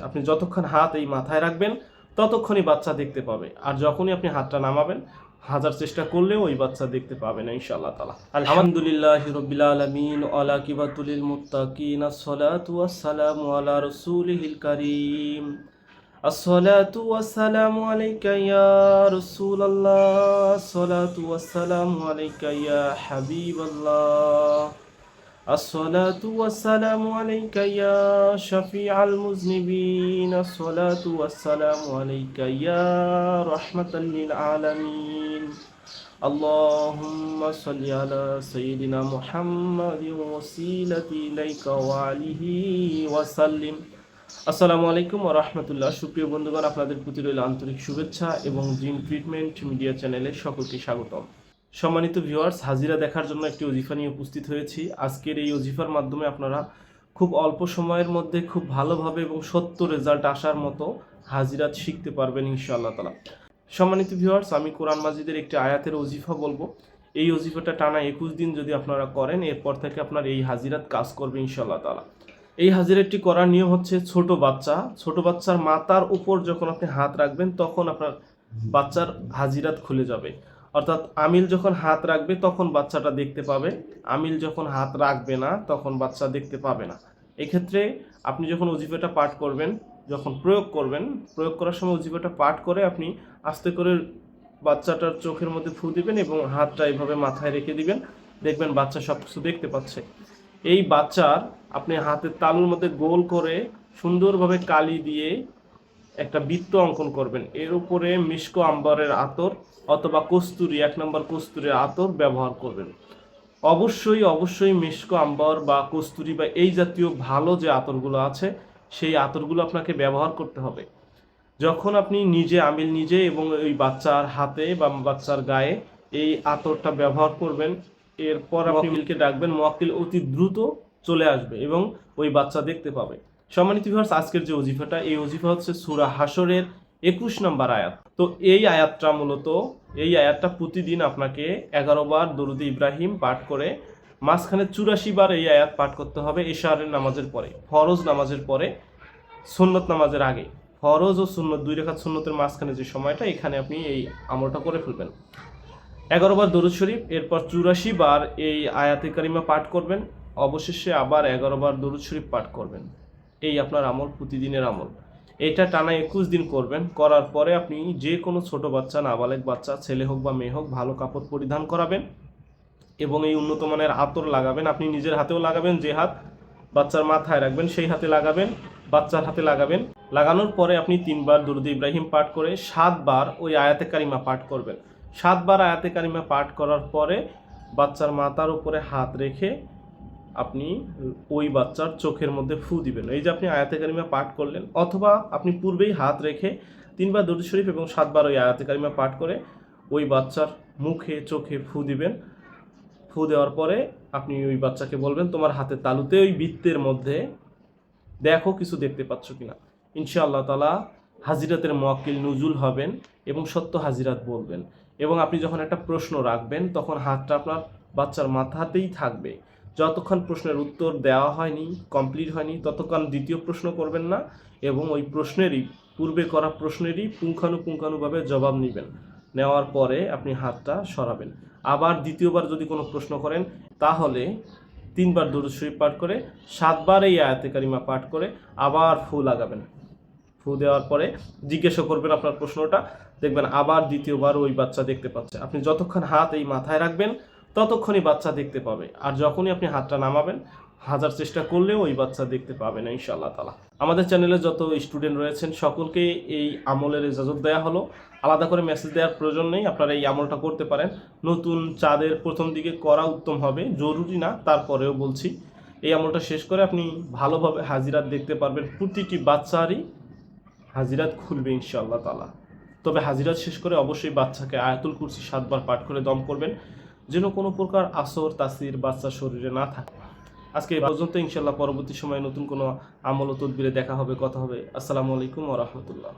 আপনি যতক্ষণ হাত এই মাথায় রাখবেন, ততক্ষণই বাচ্চা দেখতে পাবে। আর যখনই আপনি হাতটা নামাবেন, হাজার চেষ্টা করলেও ওই বাচ্চা দেখতে পাবে না, ইনশাআল্লাহ তালা আলহামদুলিল্লাহ রবিল আলমিন আলা কিবাতুলিল মুত্তাকিন, আসসালাতু ওয়াসসালামু আলা রাসূলিল কারীম। আসসালাতু ওয়াসসালামু আলাইকা ইয়া রাসূলুল্লাহ, আসসালাতু ওয়াসসালামু আলাইকা ইয়া হাবিবাল্লাহ। الصلاة والسلام عليك يا شفيع المذنبين الصلاة والسلام عليك يا رحمة للعالمين اللهم صل على سيدنا محمد وسيلة إليك وعليه وسلم আসসালামু আলাইকুম ওয়া রাহমাতুল্লাহ সুপ্রিয় বন্ধুগণ আপনাদের প্রতি রইল আন্তরিক শুভেচ্ছা এবং জিন ট্রিটমেন্ট মিডিয়া চ্যানেলে সকলকে স্বাগতম সম্মানিত ভিউয়ার্স হাজিরা দেখার জন্য একটি অজিফা নিয়ে উপস্থিত হয়েছি। আজকের এই অজিফার মাধ্যমে আপনারা খুব অল্প সময়ের মধ্যে খুব ভালোভাবে এবং সত্য রেজাল্ট আসার মতো হাজিরাত শিখতে পারবেন ইনশাআল্লাহ তালা সম্মানিত ভিউয়ার্স আমি কোরআন মাজিদের একটি আয়াতের অজিফা বলব। এই অজিফাটা টানা একুশ দিন যদি আপনারা করেন, এরপর থেকে আপনার এই হাজিরাত কাজ করবে ইনশাআল্লাহ তালা এই হাজিরাটি করার নিয়ম হচ্ছে ছোট বাচ্চা, ছোট বাচ্চার মাতার উপর যখন আপনি হাত রাখবেন, তখন আপনার বাচ্চার হাজিরাত খুলে যাবে। অর্থাৎ আমিল যখন হাত রাখবে, তখন বাচ্চাটা দেখতে পাবে। আমিল যখন হাত রাখবে না, তখন বাচ্চা দেখতে পাবে না। এক্ষেত্রে আপনি যখন অজিফাটা পাঠ করবেন, যখন প্রয়োগ করবেন, প্রয়োগ করার সময় অজিফাটা পাঠ করে আপনি আস্তে করে বাচ্চাটার চোখের মধ্যে ফু দিবেন এবং হাতটা এইভাবে মাথায় রেখে দিবেন। দেখবেন বাচ্চা সব কিছু দেখতে পাচ্ছে। এই বাচ্চার আপনি হাতের তালুর মধ্যে গোল করে সুন্দরভাবে কালি দিয়ে একটা বৃত্ত অঙ্কন করবেন। এর উপরে মিষ্ক আম্বরের আতর অথবা কস্তুরি এক নম্বর কস্তুরির আতর ব্যবহার করবেন। অবশ্যই অবশ্যই মিষ্ক আম্বর বা কস্তুরি বা এই জাতীয় ভালো যে আতরগুলো আছে সেই আতরগুলো আপনাকে ব্যবহার করতে হবে। যখন আপনি নিজে আমিল নিজে এবং ওই বাচ্চার হাতে বা বাচ্চার গায়ে এই আতরটা ব্যবহার করবেন এরপর আপনি মিলকে ডাকবেন মোয়াক্কিল অতি দ্রুত চলে আসবে এবং ওই বাচ্চা দেখতে পাবে। সম্মানিত ভিউয়ার্স আজকের যে অজিফাটা এই অজিফা হচ্ছে সুরা হাসরের একুশ নম্বর আয়াত। তো এই আয়াতটা মূলত, এই আয়াতটা প্রতিদিন আপনাকে এগারো বার দরুদ ইব্রাহিম পাঠ করে মাঝখানে চুরাশি বার এই আয়াত পাঠ করতে হবে এশারের নামাজের পরে, ফরজ নামাজের পরে, সুন্নত নামাজের আগে। ফরজ ও সুন্নত, দুই রেখা সুন্নতের মাঝখানে যে সময়টা, এখানে আপনি এই আমলটা করে ফেলবেন। এগারো বার দরুদ শরীফ, এরপর চুরাশি বার এই আয়াতে কারিমা পাঠ করবেন, অবশেষে আবার এগারো বার দরুদ শরীফ পাঠ করবেন। এই আপনার আমল প্রতিদিনের আমল। এটা টানা একুশ দিন করবেন, করার পরে আপনি যে কোনো ছোট বাচ্চা, নাবালেক বাচ্চা, ছেলে হোক বা মেয়ে হোক, ভালো কাপড় পরিধান করাবেন এবং এই উন্নত মানের আতর লাগাবেন। আপনি নিজের হাতেও লাগাবেন, যে হাত বাচ্চার মাথায় রাখবেন, সেই হাতে লাগাবেন, বাচ্চার হাতে লাগাবেন। লাগানোর পরে আপনি তিনবার দুরুদ ইব্রাহিম পাঠ করে সাতবার ওই আয়াতে কারিমা পাঠ করবেন। সাতবার আয়াতে কারিমা পাঠ করার পরে বাচ্চার মাথার উপরে হাত রেখে আপনি ওই বাচ্চার চোখের মধ্যে ফু দিবেন। এই যে আপনি আয়াতে কারিমা পাঠ করলেন, অথবা আপনি পূর্বেই হাত রেখে তিনবার দরুদ শরীফ এবং সাতবার ওই আয়াতে কারিমা পাঠ করে ওই বাচ্চার মুখে, চোখে ফু দিবেন। ফু দেওয়ার পরে আপনি ওই বাচ্চাকে বলবেন, তোমার হাতে তালুতে ওই বৃত্তের মধ্যে দেখো কিছু দেখতে পাচ্ছ কিনা। ইনশাআল্লাহ তালা হাজিরাতের মোয়াক্কিল নুজুল হবেন এবং সত্য হাজিরাত বলবেন। এবং আপনি যখন একটা প্রশ্ন রাখবেন, তখন হাতটা আপনার বাচ্চার মাথাতেই থাকবে। যতক্ষণ প্রশ্নের উত্তর দেওয়া হয়নি কমপ্লিট হয়নি, ততক্ষণ দ্বিতীয় প্রশ্ন করবেন না এবং ওই প্রশ্নেরই, পূর্বে করা প্রশ্নেরই পুঙ্খানুপুঙ্খানুভাবে জবাব নেবেন। নেওয়ার পরে আপনি হাতটা সরাবেন। আবার দ্বিতীয়বার যদি কোনো প্রশ্ন করেন, তাহলে তিনবার দরুদ শরীফ পাঠ করে, সাতবার এই আয়াতে কারিমা পাঠ করে আবার ফু লাগাবেন। ফু দেওয়ার পরে জিজ্ঞাসা করবেন আপনার প্রশ্নটা, দেখবেন আবার দ্বিতীয়বার ওই বাচ্চা দেখতে পাচ্ছে। আপনি যতক্ষণ হাত এই মাথায় রাখবেন ততক্ষণই বাচ্চা দেখতে পাবে। আর যখনই আপনি হাতটা নামাবেন, হাজার চেষ্টা করলেও ওই বাচ্চা দেখতে পাবে না, ইনশাআল্লাহ তালা আমাদের চ্যানেলে যত স্টুডেন্ট রয়েছেন, সকলকে এই আমলের ইজাজত দেওয়া হলো। আলাদা করে মেসেজ দেওয়ার প্রয়োজন নেই, আপনারা এই আমলটা করতে পারেন। নতুন চাঁদের প্রথম দিকে করা উত্তম হবে, জরুরি না, তারপরেও বলছি। এই আমলটা শেষ করে আপনি ভালোভাবে হাজিরাত দেখতে পারবেন। প্রতিটি বাচ্চারই হাজিরাত খুলবে, ইনশাআল্লাহ তালা তবে হাজিরাত শেষ করে অবশ্যই বাচ্চাকে আয়াতুল কুরসি সাতবার পাঠ করে দম করবেন। যেন কোনো প্রকার আসর, তাসির বাচ্চা শরীরে না থাকে। আজকে এই পর্যন্ত ইনশাল্লাহ পরবর্তী সময়ে নতুন কোনো আমল ও তদবিরে দেখা হবে, কথা হবে। আসসালামু আলাইকুম ওরহমতুল্লাহ